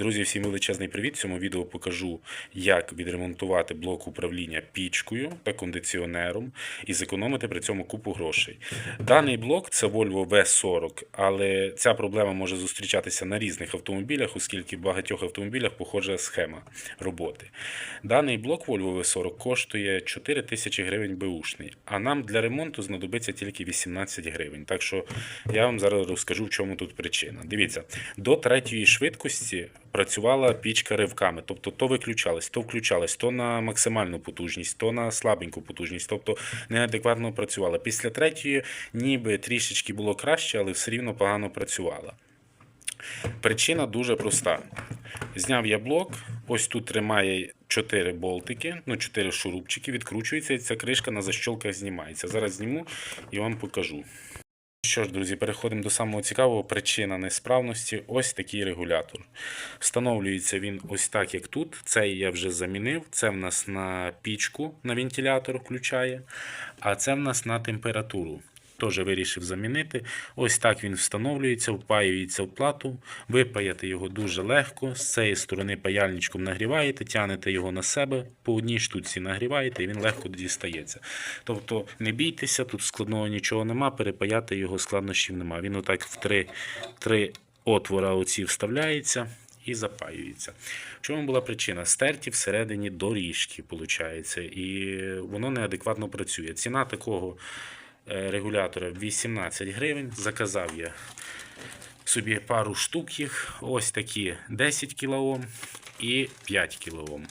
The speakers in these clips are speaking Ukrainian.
Друзі, всім величезний привіт! В цьому відео покажу, як відремонтувати блок управління пічкою та кондиціонером і зекономити при цьому купу грошей. Даний блок це Volvo V40, але ця проблема може зустрічатися на різних автомобілях, оскільки в багатьох автомобілях похожа схема роботи. Даний блок Volvo V40 коштує 4 тисячі гривень беушний, а нам для ремонту знадобиться тільки 18 гривень. Так що я вам зараз розкажу, в чому тут причина. Дивіться, до третьої швидкості працювала пічка ривками, тобто то виключалась, то включалась, то на максимальну потужність, то на слабеньку потужність, тобто неадекватно працювала. Після третьої ніби трішечки було краще, але все рівно погано працювала. Причина дуже проста. Зняв я блок, ось тут тримає 4 болтики, ну 4 шурупчики, відкручується і ця кришка на защолках знімається. Зараз зніму і вам покажу. Що ж, друзі, переходимо до самого цікавого. Причина несправності ось такий регулятор. Встановлюється він ось так, як тут. Цей я вже замінив. Це в нас на пічку, на вентилятор включає, а це в нас на температуру. Теж вирішив замінити. Ось так він встановлюється, впаюється в плату. Випаяти його дуже легко. З цієї сторони паяльничком нагріваєте, тягнете його на себе, по одній штуці нагріваєте і він легко дістається. Тобто не бійтеся, тут складного нічого нема, перепаяти його складнощів нема. Він отак в три, три отвора оці вставляється. І запаюється. В чому була причина? Стерті всередині доріжки, виходить, і воно неадекватно працює. Ціна такого регулятора 18 гривень. Заказав я собі пару штук їх. Ось такі 10 кОм і 5 кОм.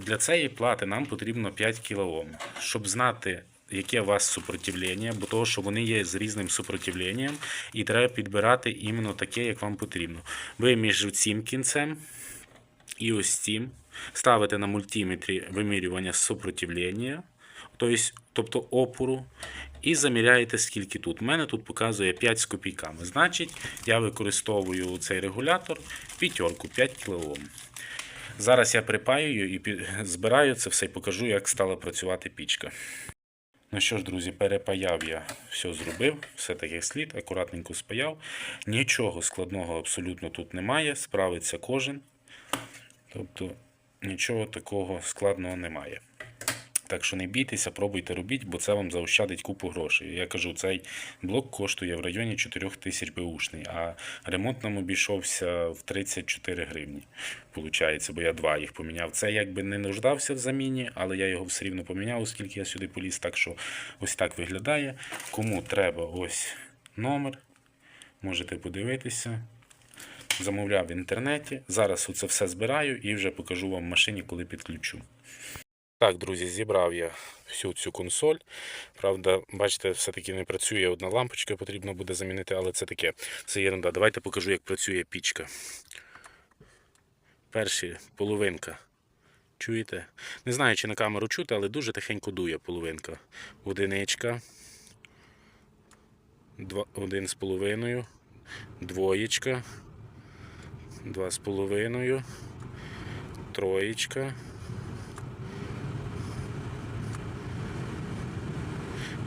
Для цієї плати нам потрібно 5 кОм. Щоб знати, яке у вас супротивлення, бо того, що вони є з різним супротивленням, і треба підбирати іменно таке, як вам потрібно. Ви між цим кінцем і ось цим ставите на мультиметрі вимірювання супротивлення, тобто опору, і заміряєте, скільки тут. У мене тут показує 5 з копійками. Значить, я використовую цей регулятор п'ятерку 5 кОм. Зараз я припаюю і збираю це все і покажу, як стала працювати пічка. Ну що ж, друзі, перепаяв я, все зробив, все так як слід, акуратненько спаяв. Нічого складного абсолютно тут немає, справиться кожен. Тобто нічого такого складного немає. Так що не бійтеся, пробуйте робіть, бо це вам заощадить купу грошей. Я кажу, цей блок коштує в районі 4 тисяч беушний, а ремонт нам обійшовся в 34 гривні. Получається, бо я два їх поміняв. Це якби не нуждався в заміні, але я його все рівно поміняв, оскільки я сюди поліз. Так що ось так виглядає. Кому треба ось номер, можете подивитися. Замовляв в інтернеті. Зараз оце все збираю і вже покажу вам в машині, коли підключу. Так, друзі, зібрав я всю цю консоль. Правда, бачите, все-таки не працює одна лампочка, потрібно буде замінити, але це таке. Це ерунда. Давайте покажу, як працює пічка. Перші половинка. Чуєте? Не знаю, чи на камеру чути, але дуже тихенько дує половинка. Одиничка. Два, один з половиною. Двоєчка. Два з половиною. Троєчка.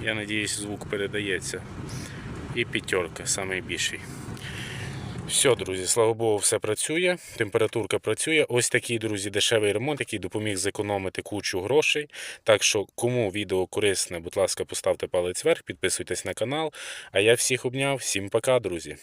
Я надіюсь, звук передається. І п'ятерка, найбільший. Все, друзі, слава Богу, все працює. Температурка працює. Ось такий, друзі, дешевий ремонт, який допоміг зекономити кучу грошей. Так що, кому відео корисне, будь ласка, поставте палець вверх, підписуйтесь на канал. А я всіх обняв. Всім пока, друзі.